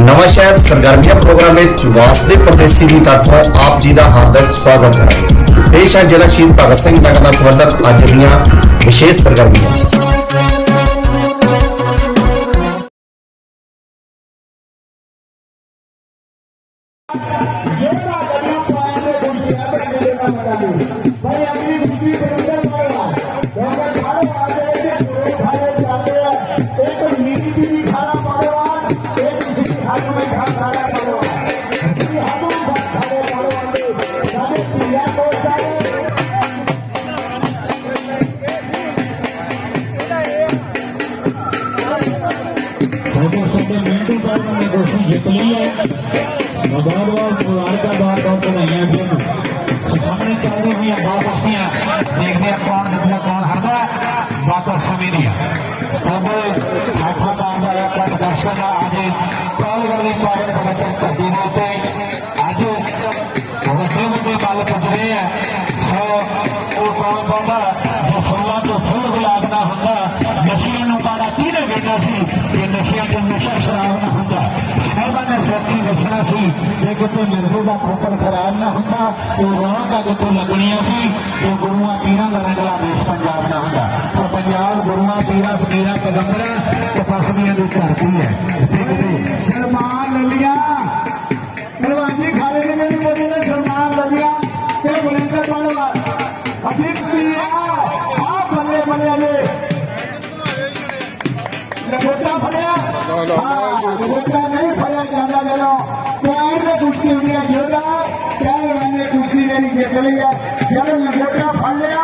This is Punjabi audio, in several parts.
ਨਵਾਂ ਸ਼ਹਿਰ ਸਰਗਰਮੀਆਂ ਪ੍ਰੋਗਰਾਮ ਵਿੱਚ ਵਾਸਦੇ ਪ੍ਰਦੇਸ਼ੀ ਦੀ ਤਰਫੋਂ ਆਪ ਜੀ ਦਾ ਹਾਰਦਿਕ ਸਵਾਗਤ ਹੈ ਪੇਸ਼ ਹੈ ਜ਼ਿਲ੍ਹਾ ਸ਼ਹੀਦ ਭਗਤ ਸਿੰਘ ਨਗਰ ਨਾਲ ਸੰਬੰਧਿਤ ਅੱਜ ਦੀਆਂ ਵਿਸ਼ੇਸ਼ ਸਰਗਰਮੀਆਂ ਜਿਹੜਾ ਗੱਲਾਂ बहुत बहुत मुबारकबाद और बधाइया फिर सामने चल रही हैं बहुत अच्छियाँ देखने कौन जितना कौन हरदा बात समय दिया सब हाथों काम दर्शकों आज कल करने पालन का ਸੀ ਨਸ਼ਿਆਂ ਤੋਂ ਨਸ਼ਾ ਸ਼ਰਾਬ ਨਾ ਹੁੰਦਾ। ਸਾਹਿਬਾਂ ਨੇ ਸੱਚੀ ਦੱਸਣਾ ਸੀ ਕਿ ਕਿਤੇ ਮਿਰਜ਼ੇ ਦਾ ਖੋਪਰ ਖਰਾਬ ਨਾ ਹੁੰਦਾ, ਉਹ ਰੌਣਕਾਂ ਕਿਤੋਂ ਲੱਗਣੀਆਂ ਸੀ, ਤੇ ਗੁਰੂਆਂ ਪੀਰਾਂ ਦਾ ਰੰਗਲਾ ਦੇਸ਼ ਪੰਜਾਬ ਨਾ ਹੁੰਦਾ। ਸੋ ਪੰਜਾਬ ਗੁਰੂਆਂ, ਪੀਰਾਂ, ਫਕੀਰਾਂ, ਪੈਗੰਬਰਾਂ ਤੇ ਦੀ ਧਰਤੀ ਹੈ। ਤੇ ਕਿਤੇ ਸਲਮਾਨ ਲੱਲੀਆ। ਪਹਿਲਵਾਨੀ ਖਾਲੇ ਨੇ ਮੇਰੀ ਬੋਲੀ ਨੇ, ਸਲਮਾਨ ਲੱਲੀਆ ਤੇ ਬਰਿੰਦਰ ਪਾੜਵਾ ਅਸੀਂ ਲਗੋਟਾ ਨਹੀਂ ਫੜਿਆ ਜਾਂਦਾ ਜਦੋਂ ਪਿਆਰ ਦੇ ਕੁਸ਼ਤੀ ਹੁੰਦੀ ਹੈ, ਜਿਹੜਾ ਪਿਆਰ ਵਾਲੇ ਕੁਸ਼ਤੀ ਦੇ ਨਹੀਂ ਜਿੱਤ ਲਈ ਹੈ, ਜਦੋਂ ਲਗੋਟਾ ਫੜ ਲਿਆ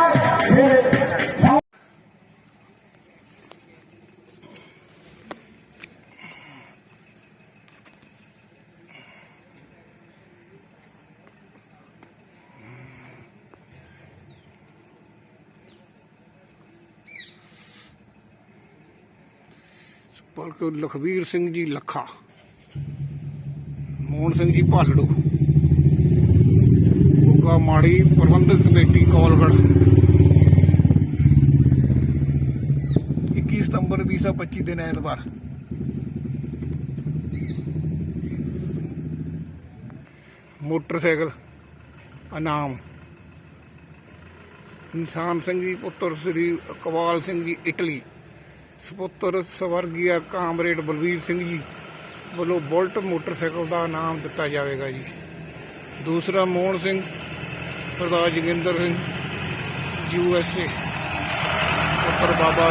ਪਰ ਲਖਵੀਰ ਸਿੰਘ ਜੀ ਲੱਖਾ, ਮੋਹਨ ਸਿੰਘ ਜੀ ਭਾਲੜੂ ਉਗਾ ਮਾੜੀ ਪ੍ਰਬੰਧਕ ਕਮੇਟੀ ਕੌਲਗੜ। 21 ਸਤੰਬਰ 2025 ਦਿਨ ਐਤਵਾਰ। ਮੋਟਰਸਾਈਕਲ, ਇਨਾਮ। ਇਨਸਾਨ ਸਿੰਘ ਜੀ ਪੁੱਤਰ ਸ੍ਰੀ ਇਕਬਾਲ ਸਿੰਘ ਜੀ, ਇਟਲੀ। ਸਪੁੱਤਰ ਸਵਰਗੀਆ ਕਾਮਰੇਡ ਬਲਵੀਰ ਸਿੰਘ ਜੀ ਵੱਲੋਂ ਬੁਲਟ ਮੋਟਰਸਾਈਕਲ ਦਾ ਨਾਮ ਦਿੱਤਾ ਜਾਵੇਗਾ ਜੀ। ਦੂਸਰਾ Mohan Singh, Sardar Joginder Singh, U S A. ਪੁੱਤਰ ਬਾਬਾ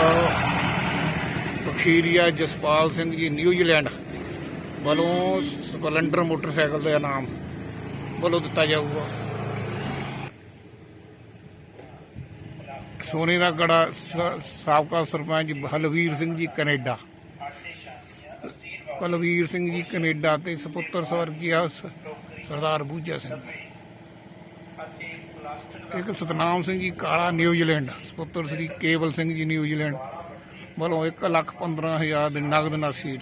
ਬਖੀਰੀਆ ਜਸਪਾਲ ਸਿੰਘ ਜੀ, ਨਿਊਜ਼ੀਲੈਂਡ ਵੱਲੋਂ ਸਪਲੈਂਡਰ ਮੋਟਰਸਾਈਕਲ ਦਾ ਨਾਮ ਵੱਲੋਂ ਦਿੱਤਾ ਜਾਊਗਾ। ਸੋਨੇ ਦਾ ਗੜਾ ਸਾਬਕਾ ਸਰਪੰਚ ਹਲਵੀਰ ਸਿੰਘ ਜੀ ਕੈਨੇਡਾ। ਕੁਲਵੀਰ ਸਿੰਘ ਜੀ ਕੈਨੇਡਾ ਤੇ ਸੁਪੁੱਤਰ ਸਵਰਗੀਆ ਸਰਦਾਰ ਬੂਝਾ ਸਿੰਘ। ਇੱਕ ਸਤਨਾਮ ਸਿੰਘ ਜੀ ਕਾਲਾ ਨਿਊਜ਼ੀਲੈਂਡ, ਸੁਪੁੱਤਰ ਸ੍ਰੀ ਕੇਵਲ ਸਿੰਘ ਜੀ ਨਿਊਜ਼ੀਲੈਂਡ, ਵੱਲੋਂ 1 ਲੱਖ 15 ਹਜ਼ਾਰ ਦੀ ਨਗਦ ਨਸੀਦ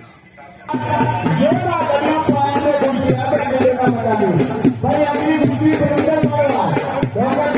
ਜਿਹੜਾ ਗੱਲਾਂ ਪਾਇਆ ਤੇ ਕੁਸ਼ਤੀਆਂ ਤੇ ਮੇਰੇ ਨਾਲ ਕਰਾਂਗੇ ਭਾਈ ਅਗਲੀ ਕੁਸ਼ਤੀ ਬਰਿੰਦਰ ਪਾਇਆ ਕਿਉਂਕਿ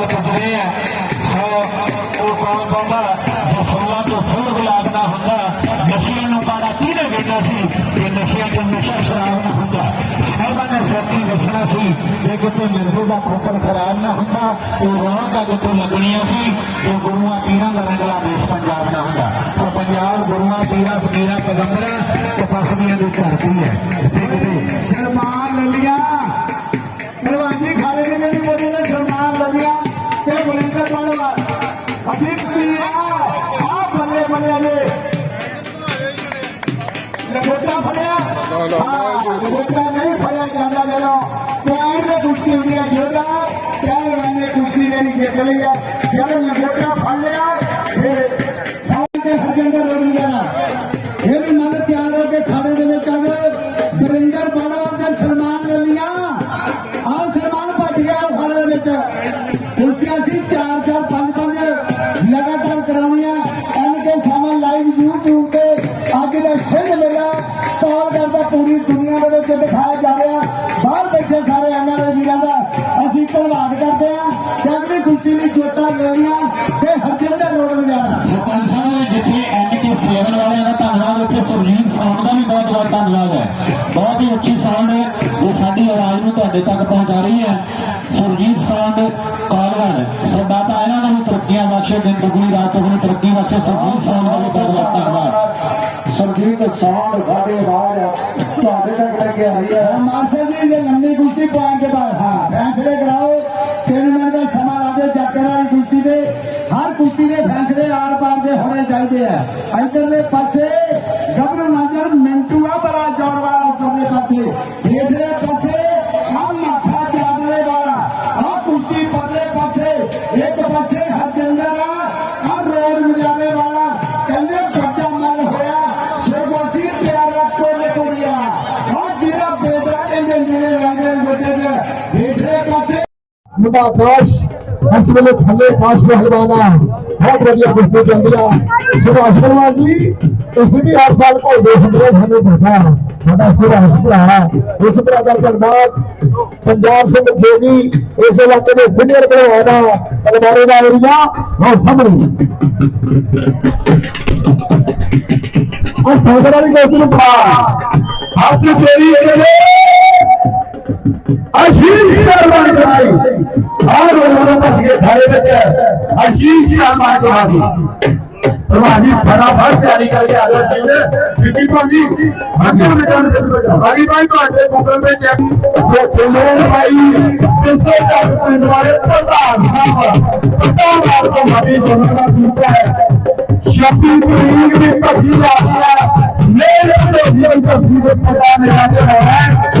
ਵੱਡੇ ਬਲ ਪੁੱਜ ਰਹੇ ਆ ਸੋ ਉਹ ਕੌਣ ਪਾਉਂਦਾ ਜੋ ਫੁੱਲਾਂ ਤੋਂ ਫੁੱਲ ਗੁਲਾਬ ਨਾ ਹੁੰਦਾ ਨਸ਼ਿਆਂ ਨੂੰ ਪਾਣਾ ਕਿਹਨੇ ਵੇਚਿਆ ਸੀ ਇਹ ਨਸ਼ਿਆਂ ਤੋਂ ਨਸ਼ਾ ਸ਼ਰਾਬ ਨਾ ਹੁੰਦਾ ਸਾਹਿਬਾਂ ਨੇ ਸੱਚੀ ਦੱਸਣਾ ਸੀ ਕਿ ਕਿਤੇ ਮਿਰਜ਼ੇ ਦਾ ਖੋਪਰ ਖਰਾਬ ਨਾ ਹੁੰਦਾ ਉਹ ਰੌਣਕਾਂ ਕਿਤੋਂ ਲੱਗਣੀਆਂ ਸੀ ਤੇ ਗੁਰੂਆਂ ਪੀਰਾਂ ਦਾ ਰੰਗਲਾ ਦੇਸ਼ ਪੰਜਾਬ ਨਾ ਹੁੰਦਾ ਸੋ ਪੰਜਾਬ ਗੁਰੂਆਂ ਪੀਰਾਂ ਫਕੀਰਾਂ ਪੈਗੰਬਰਾਂ ક્ષેત્ર નહીં ફળ્યા ગામડા બહેનો ત્યારે કુસ્તી ઉડિયા જોતા ત્યારે મને કુસ્તી લેની જે ચલી જાય ત્યારે મેં ગોટા ફળ્યા हरजिंदर रविंद्रा ये नल त्यागों के खाने में कब बरिंदर बड़ा सलमान ले लिया और सलमान बच गया खाने में कुर्सी ਨੂੰ ਤੁਹਾਡੇ ਤੱਕ ਪਹੁੰਚਾ ਰਹੀ ਹੈ। ਸੁਰਜੀਤ ਸਾਊਂਡ ਕਾਲਵਰ ਸਾਡਾ ਤਾਂ ਇਹਨਾਂ ਨੂੰ ਤਰੱਕੀਆਂ ਬਖਸ਼ੇ ਦਿਨ ਦੁਗਣੀ ਰਾਤ ਚੌਗੁਣੀ ਤਰੱਕੀ ਬਖਸ਼ੇ ਸੁਰਜੀਤ ਸਾਊਂਡ ਦਾ ਵੀ ਬਹੁਤ ਬਹੁਤ ਧੰਨਵਾਦ। ਸਰਜੀਤ ਸਾਡ ਸਾਡੇ ਆਵਾਜ਼ ਤੁਹਾਡੇ ਤੱਕ ਲੈ ਕੇ ਆਈ ਹੈ। ਮਾਨਸਾ ਜੀ ਇਹ ਲੰਮੀ ਕੁਸ਼ਤੀ ਪੁਆਇੰਟ ਕੇ ਬਾਅਦ ਹਾਂ ਫੈਸਲੇ ਕਰਾਓ। ਤਿੰਨ ਮਿੰਟ ਦਾ ਸਮਾਂ ਲਾਦੇ ਜੱਕਰ ਵਾਲੀ ਕੁਸ਼ਤੀ ਦੇ ਹਰ ਕੁਸ਼ਤੀ ਦੇ ਫੈਸਲੇ ਆਰ ਪਾਰ ਦੇ ਹੋਣੇ ਚਾਹੀਦੇ ਆ। ਇਧਰਲੇ ਪਾਸੇ ਗੱਭਰੂ ਨਾਜਰ ਮਿੰਟੂ ਆ ਬੜਾ ਜੋਰ ਵਾਲਾ ਉਧਰਲੇ ਪਾਸੇ। ਪਾਸੇ ਮੁੰਡਾ ਆਕਾਸ਼ ਇਸ ਵੇਲੇ ਥੱਲੇ ਆਕਾਸ਼ ਪਹਿਲਵਾਨਾ ਬਹੁਤ ਵਧੀਆ ਕੁਸ਼ਤੀ ਚੱਲਦੀ ਆ ਸੁਭਾਸ਼ ਪਹਿਲਵਾਨ ਜੀ ਤੁਸੀਂ ਵੀ ਹਰ ਸਾਲ ਘੋੜੇ ਹੁੰਦੇ ਹੋ, ਸਾਨੂੰ ਪਤਾ ਹੈ। ਸਾਡਾ ਸੁਭਾਸ਼ ਭਰਾ ਇਸ ਭਰਾ ਦਾ ਧੰਨਵਾਦ ਪੰਜਾਬ ਸਿੰਘ ਜੋਗੀ ਇਸ ਇਲਾਕੇ ਦੇ ਸੀਨੀਅਰ ਪਹਿਲਵਾਨ ਆ ਤਲਵਾਰੇ ਦਾ ਏਰੀਆ ਬਹੁਤ ਸਾਹਮਣੇ ਆ ਸਾਗਰ ਵਾਲੀ ਕੋਸ਼ਿਸ਼ ਨੂੰ ਪਾ ਹੱਥ ਤੇਰੀ ਇਹਦੇ आशीष शर्मा कराई और उन्होंने पास ये खड़े बच्चे आशीष शर्मा कराई प्रभाजी फटाफट तैयारी करके आ जाओ सीधे सिटी पर हाँ जी भाग्य में जाने से भागी भाई तो आज गूगल पे चेक। हाँ, हाँ। तो चलो भाई किससे चार पॉइंट वाले पता नाम पता नाम को भाभी दोनों का दूसरा है। शक्ति पूरी में पसी जाती है। मेरे तो जीवन का जीवन पता नहीं आते हैं।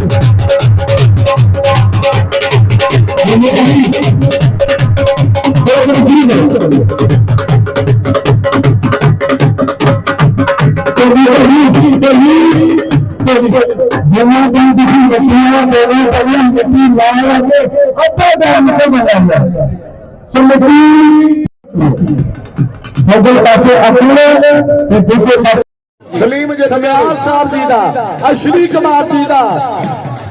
ਬੱਤੀਆਂ ਮੇਰੇ ਪਹਿਲਾਂ ਗੱਡੀ ਲਾ ਲਾਂਗੇ ਅੱਧਾ ਟਾਈਮ ਤੇ ਬਣਾਂਗੇ ਸਭੇ ਪਾਸੇ ਆਪਣੇ ਤੇ ਦੂਜੇ ਪਾਸੇ ਸਲੀਮ ਸਰਦਾਰ ਸਾਹਿਬ ਜੀ ਦਾ, ਅਸ਼ਵਨੀ ਕੁਮਾਰ ਜੀ ਦਾ,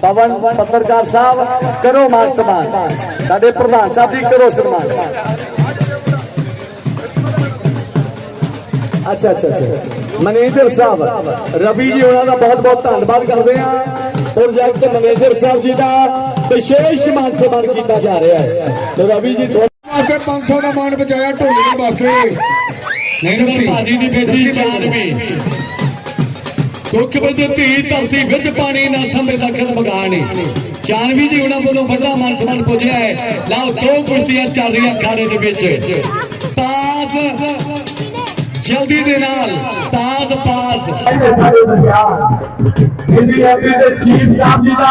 ਪਵਨ ਪੱਤਰਕਾਰ ਸਾਹਿਬ, ਕਰੋ ਮਾਨ ਸਨਮਾਨ। ਸਾਡੇ ਪ੍ਰਧਾਨ ਸਾਹਿਬ ਜੀ, ਕਰੋ ਸਨਮਾਨ। ਅੱਛਾ ਅੱਛਾ ਅੱਛਾ। ਮਨੇਜਰ ਸਾਹਿਬ, ਰਵੀ ਜੀ, ਉਹਨਾਂ ਦਾ ਬਹੁਤ ਬਹੁਤ ਧੰਨਵਾਦ ਕਰਦੇ ਹਾਂ। ਪ੍ਰੋਜੈਕਟ ਮੈਨੇਜਰ ਸਾਹਿਬ ਜੀ ਦਾ ਵਿਸ਼ੇਸ਼ ਮਾਨ ਸਨਮਾਨ ਕੀਤਾ ਜਾ ਰਿਹਾ ਹੈ। ਸੋ ਰਵੀ ਜੀ ਤੁਹਾਡਾ ਵਾਸਤੇ 500 ਦਾ ਮਾਣ ਬਚਾਇਆ ਢੋਲੀਆਂ ਵਾਸਤੇ ਨਹੀਂ ਭਾਜੀ ਦੀ ਬੇਟੀ ਚਾਂਦਵੀ ਦੁੱਖ ਵਿੱਚ ਧੀ ਧਰਤੀ ਵਿੱਚ ਪਾਣੀ ਨਾ ਸਮੇਂ ਦਾ ਖਤ ਮਗਾਣੀ ਚਾਨਵੀ ਜੀ ਉਹਨਾਂ ਵੱਲੋਂ ਵੱਡਾ ਮਾਨ ਸਨਮਾਨ ਪੁੱਜਿਆ ਹੈ। ਲਓ ਦੋ ਕੁਸ਼ਤੀਆਂ ਚੱਲ ਰਹੀਆਂ ਖਾੜੇ ਦੇ ਵਿੱਚ। ਪਾਸ ਜਲਦੀ ਦੇ ਨਾਲ ਤਾਜ ਪਾਸ ਇੰਡੀ ਐਮਪੀ ਦੇ ਚੀਫ ਸਾਹਿਬ ਜੀ ਦਾ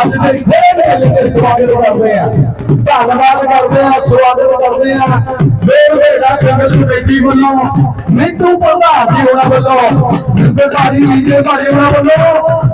ਅੱਜ ਦੇ ਖੇਡ ਮੇਲੇ ਤੇ ਸਵਾਗਤ ਕਰਦੇ ਆ ਧੰਨਵਾਦ ਕਰਦੇ ਆ ਸਵਾਗਤ ਕਰਦੇ ਆ ਮੇਰ ਮੇਰਾ ਜੰਗਲ ਕਮੇਟੀ ਵੱਲੋਂ ਮਿੰਟੂ ਪ੍ਰਧਾਨ ਜੀ ਉਹਨਾਂ ਵੱਲੋਂ ਜਿੰਦੇ ਭਾਰੀ ਨੀਲੇ ਭਾਰੀ ਉਹਨਾਂ ਵੱਲੋਂ